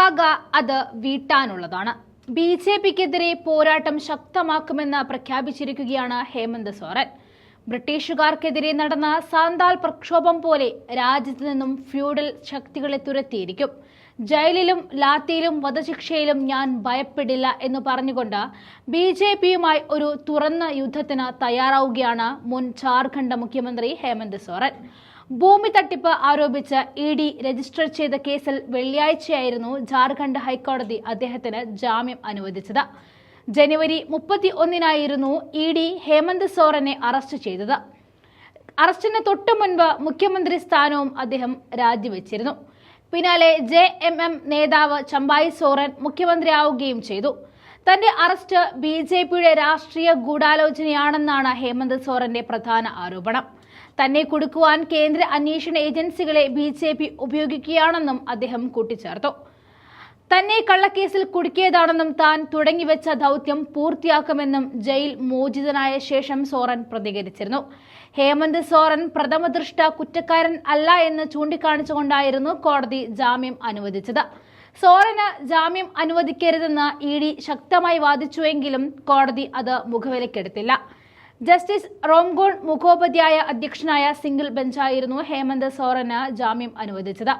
പക അത് വീട്ടാനുള്ളതാണ്. B J പിക്കെതിരെ പോരാട്ടം ശക്തമാക്കുമെന്ന് പ്രഖ്യാപിച്ചിരിക്കുകയാണ് ഹേമന്ത് സോറൻ. ബ്രിട്ടീഷുകാർക്കെതിരെ നടന്ന സാന്താൽ പ്രക്ഷോഭം പോലെ രാജ്യത്തു നിന്നും ഫ്യൂഡൽ ശക്തികളെ തുരത്തിയിരിക്കും. ജയിലിലും ലാത്തിയിലും വധശിക്ഷയിലും ഞാൻ ഭയപ്പെടില്ല എന്ന് പറഞ്ഞുകൊണ്ട് ബി ജെ പിയുമായി ഒരു തുറന്ന യുദ്ധത്തിന് തയ്യാറാവുകയാണ് മുൻ ജാർഖണ്ഡ് മുഖ്യമന്ത്രി ഹേമന്ത് സോറൻ. ഭൂമി തട്ടിപ്പ് ആരോപിച്ച് ഇ ഡി രജിസ്റ്റർ ചെയ്ത കേസിൽ വെള്ളിയാഴ്ചയായിരുന്നു ജാർഖണ്ഡ് ഹൈക്കോടതി അദ്ദേഹത്തിന് ജാമ്യം അനുവദിച്ചത്. ജനുവരി മുപ്പത്തി ഒന്നിനായിരുന്നു ഇ ഡി ഹേമന്ത് സോറനെ അറസ്റ്റ് ചെയ്തത്. അറസ്റ്റിന് തൊട്ടു മുൻപ് മുഖ്യമന്ത്രി സ്ഥാനവും അദ്ദേഹം രാജിവെച്ചിരുന്നു. പിന്നാലെ ജെ എം എം നേതാവ് ചമ്പായി സോറൻ മുഖ്യമന്ത്രിയാവുകയും ചെയ്തു. തന്റെ അറസ്റ്റ് ബി ജെ പിയുടെ രാഷ്ട്രീയ ഗൂഢാലോചനയാണെന്നാണ് ഹേമന്ത് സോറന്റെ പ്രധാന ആരോപണം. തന്നെ കൊടുക്കുവാൻ കേന്ദ്ര അന്വേഷണ ഏജൻസികളെ ബി ജെ പി ഉപയോഗിക്കുകയാണെന്നും അദ്ദേഹം കൂട്ടിച്ചേർത്തു. തന്നെ കള്ളക്കേസിൽ കുടുക്കിയതാണെന്നും താൻ തുടങ്ങിവെച്ച ദൗത്യം പൂർത്തിയാക്കുമെന്നും ജയിൽ മോചിതനായ ശേഷം സോറൻ പ്രതികരിച്ചിരുന്നു. ഹേമന്ത് സോറൻ പ്രഥമദൃഷ്ട കുറ്റക്കാരൻ അല്ല എന്ന് ചൂണ്ടിക്കാണിച്ചുകൊണ്ടായിരുന്നു കോടതി ജാമ്യം അനുവദിച്ചത്. സോറന് ജാമ്യം അനുവദിക്കരുതെന്ന് ഇ ശക്തമായി വാദിച്ചുവെങ്കിലും കോടതി അത് മുഖവിലക്കെടുത്തില്ല ജസ്റ്റിസ് റോംഗോൺ മുഖോപാധ്യായ അധ്യക്ഷനായ സിംഗിൾ ബെഞ്ചായിരുന്നു ഹേമന്ത് സോറന് ജാമ്യം അനുവദിച്ചത്.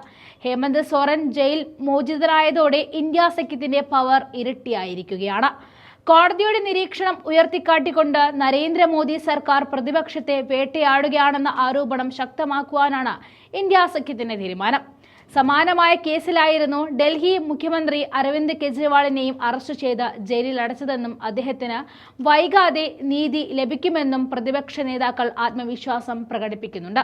ഹേമന്ത് സോറൻ ജയിൽ മോചിതരായതോടെ ഇന്ത്യ സഖ്യത്തിന്റെ പവർ ഇരട്ടിയായിരിക്കുകയാണ്. കോടതിയുടെ നിരീക്ഷണം ഉയർത്തിക്കാട്ടിക്കൊണ്ട് നരേന്ദ്രമോദി സർക്കാർ പ്രതിപക്ഷത്തെ വേട്ടയാടുകയാണെന്ന ആരോപണം ശക്തമാക്കുവാനാണ് ഇന്ത്യ സഖ്യത്തിന്റെ തീരുമാനം. സമാനമായ കേസിലായിരുന്നു ഡൽഹി മുഖ്യമന്ത്രി അരവിന്ദ് കെജ്രിവാളിനെയും അറസ്റ്റ് ചെയ്ത് ജയിലിൽ അടച്ചതെന്നും അദ്ദേഹത്തിന് വൈകാതെ നീതി ലഭിക്കുമെന്നും പ്രതിപക്ഷ നേതാക്കൾ ആത്മവിശ്വാസം പ്രകടിപ്പിക്കുന്നുണ്ട്.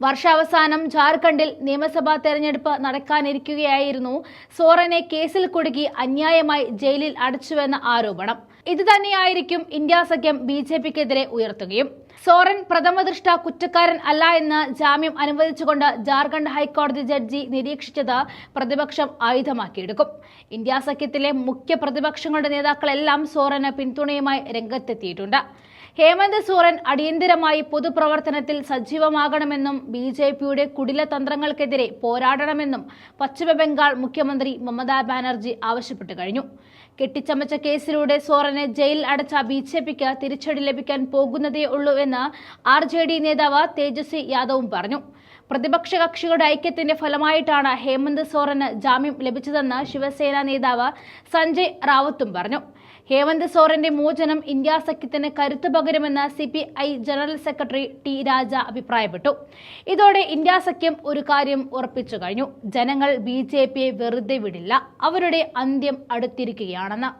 വർഷാവസാനം ജാർഖണ്ഡിൽ നിയമസഭാ തെരഞ്ഞെടുപ്പ് നടക്കാനിരിക്കുകയായിരുന്നു. സോറനെ കേസിൽ കുടുക്കി അന്യായമായി ജയിലിൽ അടച്ചുവെന്ന ആരോപണം. ഇതുതന്നെയായിരിക്കും ഇന്ത്യ സഖ്യം ബി ജെ പിക്കെതിരെ ഉയർത്തുകയും. സോറൻ പ്രഥമദൃഷ്ട കുറ്റക്കാരൻ അല്ല എന്ന് ജാമ്യം അനുവദിച്ചുകൊണ്ട് ജാർഖണ്ഡ് ഹൈക്കോടതി ജഡ്ജി നിരീക്ഷിച്ചത് പ്രതിപക്ഷം ആയുധമാക്കിയെടുക്കും. ഇന്ത്യ സഖ്യത്തിലെ മുഖ്യ പ്രതിപക്ഷങ്ങളുടെ നേതാക്കളെല്ലാം സോറന് പിന്തുണയുമായി രംഗത്തെത്തിയിട്ടുണ്ട്. ഹേമന്ത് സോറൻ അടിയന്തിരമായി പൊതുപ്രവർത്തനത്തിൽ സജീവമാകണമെന്നും ബി ജെ പിയുടെ കുടില തന്ത്രങ്ങൾക്കെതിരെ പോരാടണമെന്നും പശ്ചിമബംഗാൾ മുഖ്യമന്ത്രി മമതാ ബാനർജി ആവശ്യപ്പെട്ടു കഴിഞ്ഞു. കെട്ടിച്ചമച്ച കേസിലൂടെ സോറനെ ജയിൽ അടച്ച ബി ജെ പിക്ക് തിരിച്ചടി ലഭിക്കാൻ പോകുന്നതേ ഉള്ളൂ എന്ന് ആർ ജെ ഡി നേതാവ് തേജസ്വി യാദവും പറഞ്ഞു. പ്രതിപക്ഷ കക്ഷികളുടെ ഐക്യത്തിന്റെ ഫലമായിട്ടാണ് ഹേമന്ത് സോറന് ജാമ്യം ലഭിച്ചതെന്ന് ശിവസേന നേതാവ് സഞ്ജയ് റാവത്തും പറഞ്ഞു. ഹേമന്ത് സോറന്റെ മോചനം ഇന്ത്യാ സഖ്യത്തിന് കരുത്ത് പകരുമെന്ന് C P I general secretary T Raja അഭിപ്രായപ്പെട്ടു. ഇതോടെ ഇന്ത്യാ സഖ്യം ഒരു കാര്യം ഉറപ്പിച്ചു കഴിഞ്ഞു. ജനങ്ങൾ ബി വെറുതെ വിടില്ല. അവരുടെ അന്ത്യം അടുത്തിരിക്കുകയാണെന്ന്.